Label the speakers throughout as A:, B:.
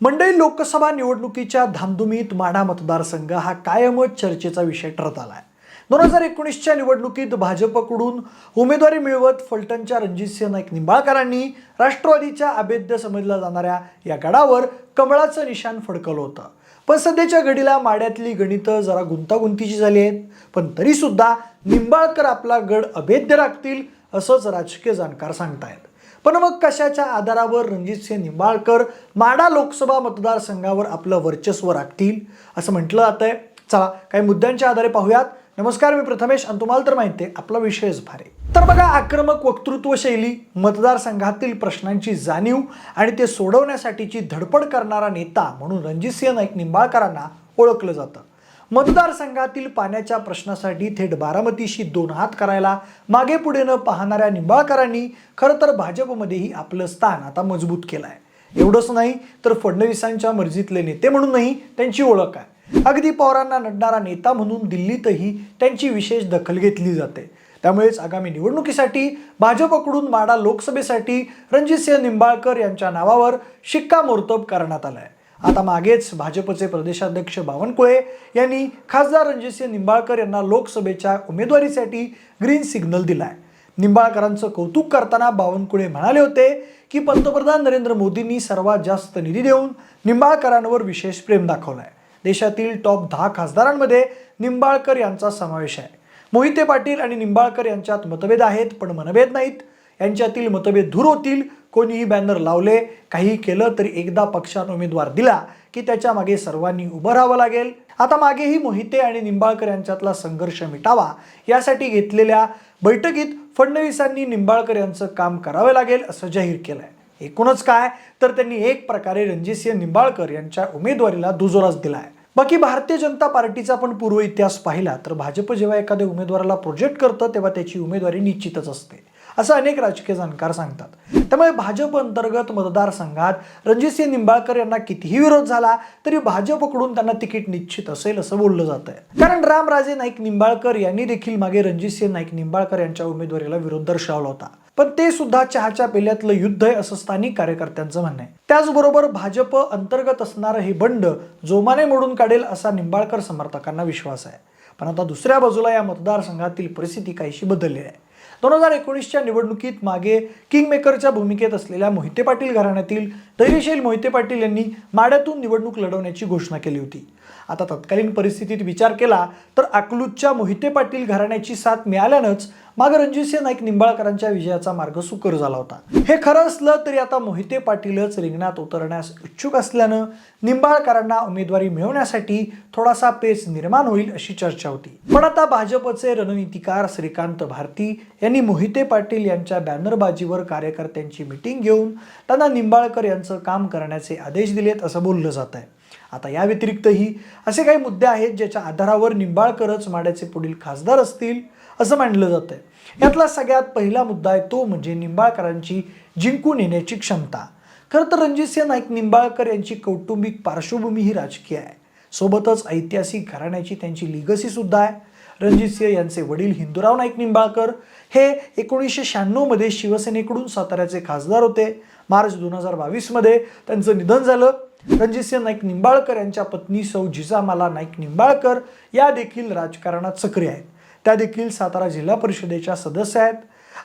A: मंडई लोकसभा निवडणुकीच्या धामधुमीत माढा मतदारसंघ हा कायमच चर्चेचा विषय ठरत आलाय. दोन हजार एकोणीसच्या निवडणुकीत भाजपकडून उमेदवारी मिळवत फलटणच्या रणजितसिंह नाईक निंबाळकरांनी राष्ट्रवादीच्या अभेद्य समजल्या जाणाऱ्या या गडावर कमळाचं निशाण फडकवलं होतं. पण सध्याच्या घडीला माड्यातली गणितं जरा गुंतागुंतीची झाली आहेत. पण तरीसुद्धा निंबाळकर आपला गड अभेद्य राखतील असंच राजकीय जाणकार सांगतायत. पण मग कशाच्या आधारावर रणजितसिंह निंबाळकर माडा लोकसभा मतदारसंघावर आपलं वर्चस्व राखतील? असं म्हटलं जातंय. चला काही मुद्द्यांच्या आधारे पाहूयात. नमस्कार मी प्रथमेश आणि तुम्हाला तर माहिती आहे आपला विषयच भारे तर बघा आक्रमक वक्तृत्व शैली मतदारसंघातील प्रश्नांची जाणीव आणि ते सोडवण्यासाठीची धडपड करणारा नेता म्हणून रणजितसिंह नाईक निंबाळकरांना ओळखलं जातं. मतदारसंघातील पाण्याच्या प्रश्नासाठी थेट बारामतीशी दोन हात करायला मागे पुढे न पाहणाऱ्या निंबाळकरांनी खरं तर भाजपमध्येही आपलं स्थान आता मजबूत केलं आहे एवढंच नाही तर फडणवीसांच्या मर्जीतले नेते म्हणूनही त्यांची ओळख आहे. अगदी पवारांना नडणारा नेता म्हणून दिल्लीतही त्यांची विशेष दखल घेतली जाते. त्यामुळेच आगामी निवडणुकीसाठी भाजपकडून माडा लोकसभेसाठी रणजितसिंह निंबाळकर यांच्या नावावर शिक्कामोर्तब करण्यात आलाय. आता मागेच भाजपचे प्रदेशाध्यक्ष बावनकुळे यांनी खासदार रणजितसिंह निंबाळकर यांना लोकसभेच्या उमेदवारीसाठी ग्रीन सिग्नल दिलाय. निंबाळकरांचं कौतुक करताना बावनकुळे म्हणाले होते की पंतप्रधान नरेंद्र मोदींनी सर्वात जास्त निधी देऊन निंबाळकरांवर विशेष प्रेम दाखवलाय. देशातील टॉप दहा खासदारांमध्ये निंबाळकर यांचा समावेश आहे. मोहिते पाटील आणि निंबाळकर यांच्यात मतभेद आहेत पण मनभेद नाहीत. यांच्यातील मतभेद दूर होतील कोणीही बॅनर लावले काही केलं तरी एकदा पक्षानं उमेदवार दिला की त्याच्यामागे सर्वांनी उभं राहावं लागेल. आता मागेही मोहिते आणि निंबाळकर यांच्यातला संघर्ष मिटावा यासाठी घेतलेल्या बैठकीत फडणवीसांनी निंबाळकर यांचं काम करावं लागेल असं जाहीर केलंय. एकूणच काय? तर त्यांनी एक प्रकारे रणजितसिंह निंबाळकर यांच्या उमेदवारीला दुजोराच दिलाय. बाकी भारतीय जनता पार्टीचा पण पूर्व इतिहास पाहिला तर भाजप जेव्हा एखाद्या उमेदवाराला प्रोजेक्ट करतं तेव्हा त्याची उमेदवारी निश्चितच असते. असं अनेक राजकीय जाणकार सांगतात. त्यामुळे भाजप अंतर्गत मतदारसंघात रणजितसिंह निंबाळकर यांना कितीही विरोध झाला तरी भाजपकडून त्यांना तिकीट निश्चित असेल असं बोललं जात आहे कारण रामराजे नाईक निंबाळकर यांनी देखील मागे रणजितसिंह नाईक निंबाळकर यांच्या उमेदवारीला विरोध दर्शवला होता. पण ते सुद्धा चहाच्या पेल्यातलं युद्ध आहे असं स्थानिक कार्यकर्त्यांचं म्हणणं आहे. त्याचबरोबर भाजप अंतर्गत असणारं हे बंड जोमाने मोडून काढेल असा निंबाळकर समर्थकांना विश्वास आहे. पण आता दुसऱ्या बाजूला या मतदारसंघातील परिस्थिती काहीशी बदलली आहे. दोन हजार एकोणीसच्या निवडणुकीत मागे किंगमेकरच्या भूमिकेत असलेल्या मोहिते पाटील घराण्यातील धैर्यशील मोहिते पाटील यांनी माड्यातून निवडणूक लढवण्याची घोषणा केली होती. आता तत्कालीन परिस्थितीत विचार केला तर अकलूजच्या मोहिते पाटील घराण्याची साथ मिळाल्यानंच माग रणजितसिंह नाईक निंबाळकरांच्या विजयाचा मार्ग सुकर झाला होता. हे खरं असलं तरी आता मोहिते पाटीलच रिंगणात उतरण्यास इच्छुक असल्यानं निंबाळकरांना उमेदवारी मिळवण्यासाठी थोडासा पेच निर्माण होईल अशी चर्चा होती. पण आता भाजपचे रणनीतिकार श्रीकांत भारती यांनी मोहिते पाटील यांच्या बॅनरबाजीवर कार्यकर्त्यांची मिटिंग घेऊन त्यांना निंबाळकर यांचं काम करण्याचे आदेश दिलेत असं बोललं जात आहे आता या व्यतिरिक्तही असे काही मुद्दे आहेत ज्याच्या आधारावर निंबाळकरच माड्याचे पुढील खासदार असतील असं मानलं जात आहे यातला सगळ्यात पहिला मुद्दा आहे तो म्हणजे निंबाळकरांची जिंकून येण्याची क्षमता. खरं तर रणजितसिंह नाईक निंबाळकर यांची कौटुंबिक पार्श्वभूमी ही राजकीय आहे. सोबतच ऐतिहासिक घराण्याची त्यांची लिगसी सुद्धा आहे. रणजितसिंह यांचे वडील हिंदूराव नाईक निंबाळकर हे एकोणीसशे शहाण्णवमध्ये शिवसेनेकडून साताऱ्याचे खासदार होते. मार्च दोन हजार बावीसमध्ये त्यांचं निधन झालं. रणजितसिंह नाईक निंबाळकर यांच्या पत्नी सौ जिजामाला नाईक निंबाळकर या देखील राजकारणात सक्रिय आहेत. त्या देखील सातारा जिल्हा परिषदेच्या सदस्य आहेत.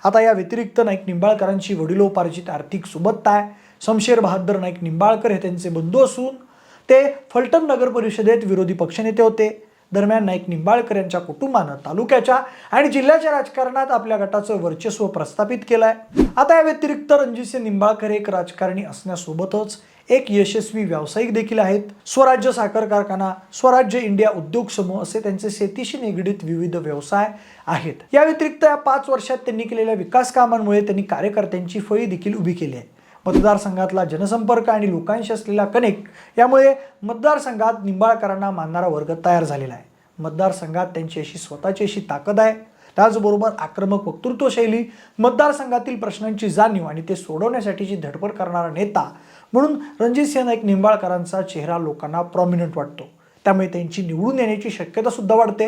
A: आता या व्यतिरिक्त नाईक निंबाळकरांची वडिलोपार्जित आर्थिक सुबत्ता आहे. शमशेर बहादर नाईक निंबाळकर हे त्यांचे बंधू असून ते फलटण नगर परिषदेत विरोधी पक्षनेते होते. दरम्यान नाईक निंबाळकर यांच्या कुटुंबानं तालुक्याच्या आणि जिल्ह्याच्या राजकारणात आपल्या गटाचं वर्चस्व प्रस्थापित केलं आहे आता या व्यतिरिक्त रणजितसिंह निंबाळकर एक राजकारणी असण्यासोबतच एक यशस्वी व्यावसायिक देखील आहेत. स्वराज्य साखर कारखाना स्वराज्य इंडिया उद्योग समूह असे त्यांचे शेतीशी निगडीत विविध व्यवसाय आहेत. या व्यतिरिक्त या पाच वर्षात त्यांनी केलेल्या विकास कामांमुळे त्यांनी कार्यकर्त्यांची फळी देखील उभी केली आहे. मतदारसंघातला जनसंपर्क आणि लोकांशी असलेला कनेक्ट यामुळे मतदारसंघात निंबाळकरांना मानणारा वर्ग तयार झालेला आहे. मतदारसंघात त्यांची अशी स्वतःची अशी ताकद आहे. त्याचबरोबर आक्रमक वक्तृत्वशैली मतदारसंघातील प्रश्नांची जाणीव आणि ते सोडवण्यासाठीची धडपड करणारा नेता म्हणून रणजित सिंह नाईक निंबाळकरांचा चेहरा लोकांना प्रॉमिनंट वाटतो. त्यामुळे त्यांची निवडून येण्याची शक्यता सुद्धा वाढते.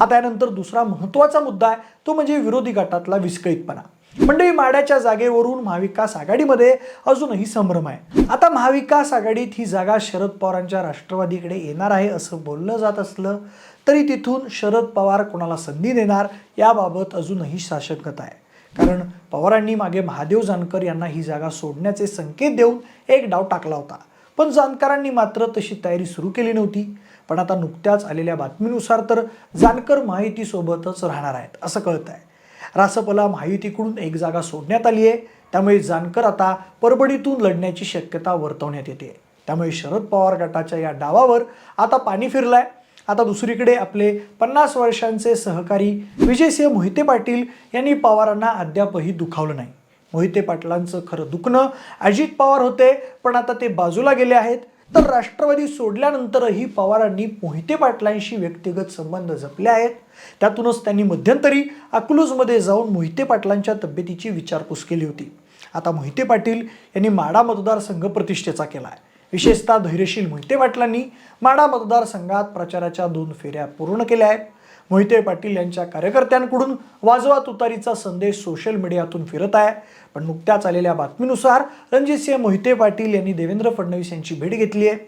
A: आता यानंतर दुसरा महत्त्वाचा मुद्दा आहे तो म्हणजे विरोधी गटातला विस्कळीतपणा. मंडळी माड्याच्या जागेवरून महाविकास आघाडीमध्ये अजूनही संभ्रम आहे. आता महाविकास आघाडीत ही जागा शरद पवारांच्या राष्ट्रवादीकडे येणार आहे असं बोललं जात असलं तरी तिथून शरद पवार कोणाला संधी देणार याबाबत अजूनही शासकता आहे. कारण पवारांनी मागे महादेव जानकर यांना ही जागा सोडण्याचे संकेत देऊन एक डाव टाकला होता. पण जानकरांनी मात्र तशी तयारी सुरू केली नव्हती. पण आता नुकत्याच आलेल्या बातमीनुसार तर जानकर माहितीसोबतच राहणार आहेत असं कळत आहे रासपला महायुतीकडून एक जागा सोडण्यात आली आहे. त्यामुळे जानकर आता परभणीतून लढण्याची शक्यता वर्तवण्यात येते. त्यामुळे शरद पवार गटाच्या या डावावर आता पाणी फिरलंय. आता दुसरीकडे आपले पन्नास वर्षांचे सहकारी विजयसिंह मोहिते पाटील यांनी पवारांना अद्यापही दुखावलं नाही. मोहिते पाटलांचं खरं दुखणं अजित पवार होते पण आता ते बाजूला गेले आहेत. तर राष्ट्रवादी सोडल्यानंतरही पवारांनी मोहिते पाटलांशी व्यक्तिगत संबंध जपले आहेत. त्यातूनच त्यांनी मध्यंतरी अकलूजमध्ये जाऊन मोहिते पाटलांच्या तब्येतीची विचारपूस केली होती. आता मोहिते पाटील यांनी माडा मतदारसंघ प्रतिष्ठेचा केला आहे विशेषतः धैर्यशील मोहिते पाटलांनी माडा मतदारसंघात प्रचाराच्या दोन फेऱ्या पूर्ण केल्या आहेत. मोहिते पाटील यांच्या कार्यकर्त्यांकडून वाजवा तुतारीचा संदेश सोशल मीडियातून फिरत आहे. पण नुकत्याच आलेल्या बातमीनुसार रणजितसिंह मोहिते पाटील यांनी देवेंद्र फडणवीस यांची भेट घेतली आहे.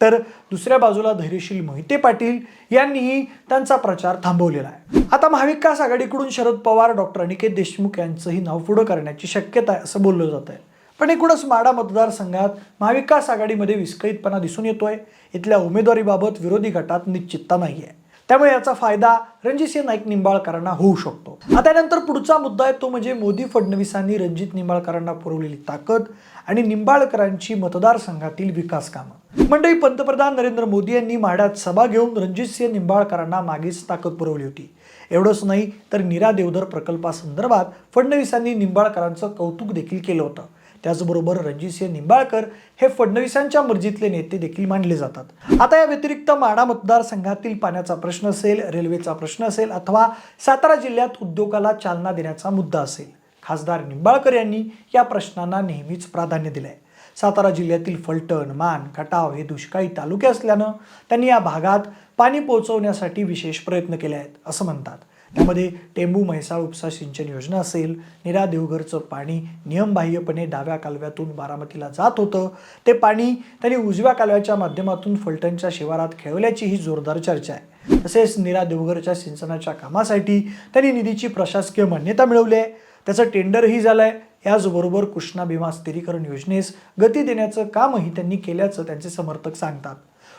A: तर दुसऱ्या बाजूला धैर्यशील मोहिते पाटील यांनीही त्यांचा प्रचार थांबवलेला आहे. आता महाविकास आघाडीकडून शरद पवार डॉक्टर अनिकेत देशमुख यांचंही नाव पुढं करण्याची शक्यता आहे असं बोललं जात आहे पण एकूणच माडा मतदारसंघात महाविकास आघाडीमध्ये विस्कळीतपणा दिसून येतोय. इथल्या उमेदवारीबाबत विरोधी गटात निश्चितता नाही आहे त्यामुळे याचा फायदा रणजितसिंह नाईक निंबाळकरांना होऊ शकतो. आता त्यानंतर पुढचा मुद्दा आहे तो म्हणजे मोदी फडणवीसांनी रणजित निंबाळकरांना पुरवलेली ताकद आणि निंबाळकरांची मतदारसंघातील विकास कामं. मंडळी पंतप्रधान नरेंद्र मोदी यांनी माढ्यात सभा घेऊन रणजितसिंह निंबाळकरांना मागेच ताकद पुरवली होती. एवढंच नाही तर नीरा देवधर प्रकल्पासंदर्भात फडणवीसांनी निंबाळकरांचं कौतुक देखील केलं होतं. त्याचबरोबर रणजितसिंह निंबाळकर हे फडणवीसांच्या मर्जीतले नेते देखील मानले जातात. आता या व्यतिरिक्त माडा मतदारसंघातील पाण्याचा प्रश्न असेल रेल्वेचा प्रश्न असेल अथवा सातारा जिल्ह्यात उद्योगाला चालना देण्याचा मुद्दा असेल खासदार निंबाळकर यांनी या प्रश्नांना नेहमीच प्राधान्य दिलंय. सातारा जिल्ह्यातील फलटण मान खटाव हे दुष्काळी तालुके असल्यानं त्यांनी या भागात पाणी पोहोचवण्यासाठी विशेष प्रयत्न केले आहेत असं म्हणतात. त्यामध्ये टेंबू म्हैसाळ उपसा सिंचन योजना असेल निरा देवघरचं पाणी नियमबाह्यपणे डाव्या कालव्यातून बारामतीला जात होतं. ते पाणी त्यांनी उजव्या कालव्याच्या माध्यमातून फलटणच्या शिवारात खेळवल्याची ही जोरदार चर्चा आहे. तसेच निरा देवघरच्या सिंचनाच्या कामासाठी त्यांनी निधीची प्रशासकीय मान्यता मिळवली आहे. त्याचं टेंडरही झालं आहे याचबरोबर कृष्णा भीमा स्थिरीकरण योजनेस गती देण्याचं कामही त्यांनी केल्याचं त्यांचे समर्थक सांगतात.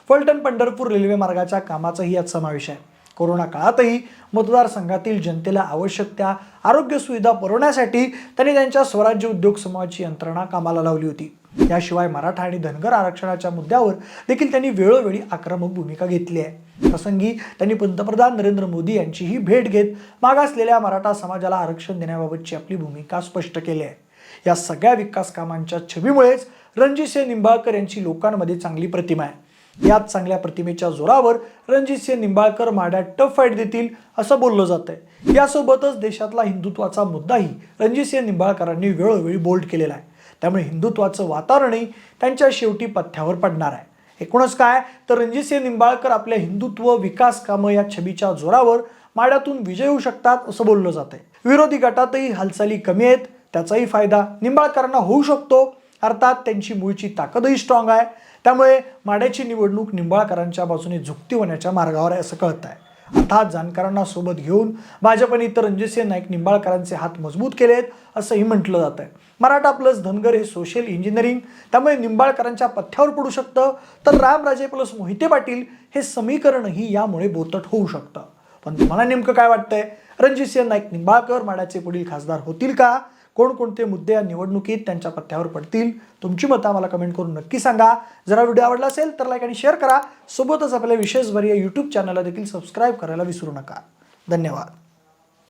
A: फलटण पंढरपूर रेल्वे मार्गाच्या कामाचाही यात समावेश आहे. कोरोना काळातही मतदारसंघातील जनतेला आवश्यक त्या आरोग्य सुविधा पुरवण्यासाठी त्यांनी त्यांच्या स्वराज्य उद्योग समूहाची यंत्रणा कामाला लावली होती. याशिवाय मराठा आणि धनगर आरक्षणाच्या मुद्द्यावर देखील त्यांनी वेळोवेळी आक्रमक भूमिका घेतली आहे. प्रसंगी त्यांनी पंतप्रधान नरेंद्र मोदी यांचीही भेट घेत मागासलेल्या मराठा समाजाला आरक्षण देण्याबाबतची आपली भूमिका स्पष्ट केली आहे. या सगळ्या विकास कामांच्या छबीमुळेच रणजितसिंह निंबाळकर यांची लोकांमध्ये चांगली प्रतिमा आहे. याच चांगल्या प्रतिमेच्या जोरावर रणजित सिंह निंबाळकर माड्यात टफ फाईट देतील असं बोललं जात आहे यासोबतच देशातला हिंदुत्वाचा मुद्दाही रणजितसिंह निंबाळकरांनी वेळोवेळी बोल्ड केलेला आहे. त्यामुळे हिंदुत्वाचं वातावरणही त्यांच्या शेवटी पथ्यावर पडणार आहे. एकूणच काय तर रणजितसिंह निंबाळकर आपल्या हिंदुत्व विकास कामं या छबीच्या जोरावर माड्यातून विजय होऊ शकतात असं बोललं जात आहे विरोधी गटातही हालचाली कमी आहेत त्याचाही फायदा निंबाळकरांना होऊ शकतो. अर्थात त्यांची मूळची ताकदही स्ट्रॉंग आहे. त्यामुळे माड्याची निवडणूक निंबाळकरांच्या बाजूने झुकती होण्याच्या मार्गावर आहे असं कळत आहे अर्थात जाणकारांना सोबत घेऊन भाजपने इतर रणजितसिंह नाईक निंबाळकरांचे हात मजबूत केलेत असंही म्हटलं जात आहे मराठा प्लस धनगर हे सोशल इंजिनिअरिंग त्यामुळे निंबाळकरांच्या पथ्यावर पडू शकतं. तर रामराजे प्लस मोहिते पाटील हे समीकरणही यामुळे बोतट होऊ शकतं. पण तुम्हाला नेमकं काय वाटतंय? रणजितसिंह नाईक निंबाळकर माड्याचे पुढील खासदार होतील का? कोणकोणते मुद्दे या निवडणुकीत त्यांच्या पथ्यावर पडतील तुमची मतं आम्हाला कमेंट करून नक्की सांगा. जरा व्हिडिओ आवडला असेल तर लाईक आणि शेअर करा. सोबतच आपल्या विशेष या यूट्यूब चॅनलला देखील सबस्क्राईब करायला विसरू नका. धन्यवाद.